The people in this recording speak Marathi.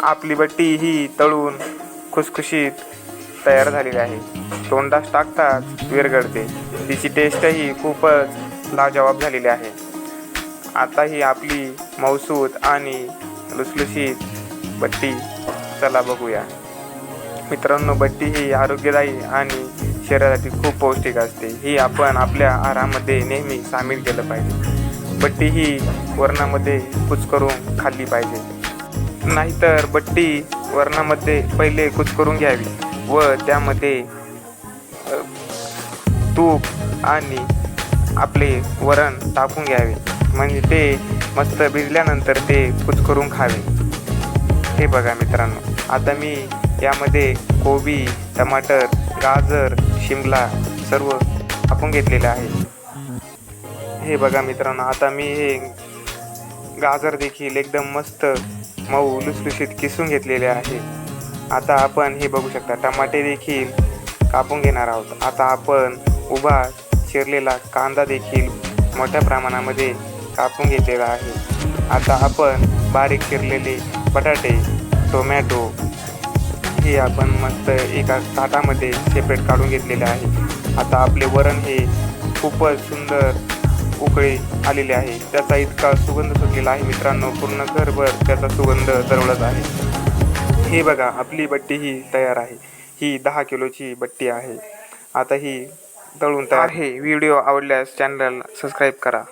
आपली बट्टी ही तळून खुसखुशीत तयार झालेली आहे. तोंडास टाकताच विरघळते. तिची टेस्टही खूपच लाजवाब झालेली आहे. आता ही आपली मौसूद आणि लुसलुशीत बट्टी चला बघूया. मित्रांनो बट्टी ही आरोग्यदायी आणि शरीरासाठी खूप पौष्टिक असते. ही आपण आपल्या आहारामध्ये नेहमी सामील केलं पाहिजे. बट्टी ही वरणामध्ये कुचकरून खाल्ली पाहिजे. नाहीतर बट्टी वरणामध्ये पहिले कुचकरून घ्यावी व त्यामध्ये तूप आणि आपले वरण टाकून घ्यावे. म्हणजे ते मस्त भिजल्यानंतर ते कुचकरून खावे. हे बघा मित्रांनो. आता मी यामध्ये कोबी टमाटर गाजर शिमला सर्व टाकून घेतलेले आहे. हे बघा मित्रांनो. आता मी हे गाजर देखील एकदम मस्त मऊ लुसलुशीत किसून घेतलेले आहे. आता आपण हे बघू शकता टमाटे देखील कापून घेणार आहोत. आता आपण उभा चिरलेला कांदा देखील मोठ्या प्रमाणामध्ये कापून घेतलेला आहे. आता आपण बारीक चिरलेले बटाटे टोमॅटो हे आपण मस्त एका ताटामध्ये सेपरेट काढून घेतलेले आहे. आता आपले वरण हे खूपच सुंदर उकळी आलेले आहे. त्याचा इतका सुगंध सुटलेला आहे मित्रांनो. पूर्ण घरभर त्याचा सुगंध दरवळत आहे. हे बघा आपली बट्टी ही तयार आहे. ही दहा किलोची बट्टी आहे. आता ही तळून तयार आहे. व्हिडिओ आवडल्यास चॅनलला सबस्क्राईब करा.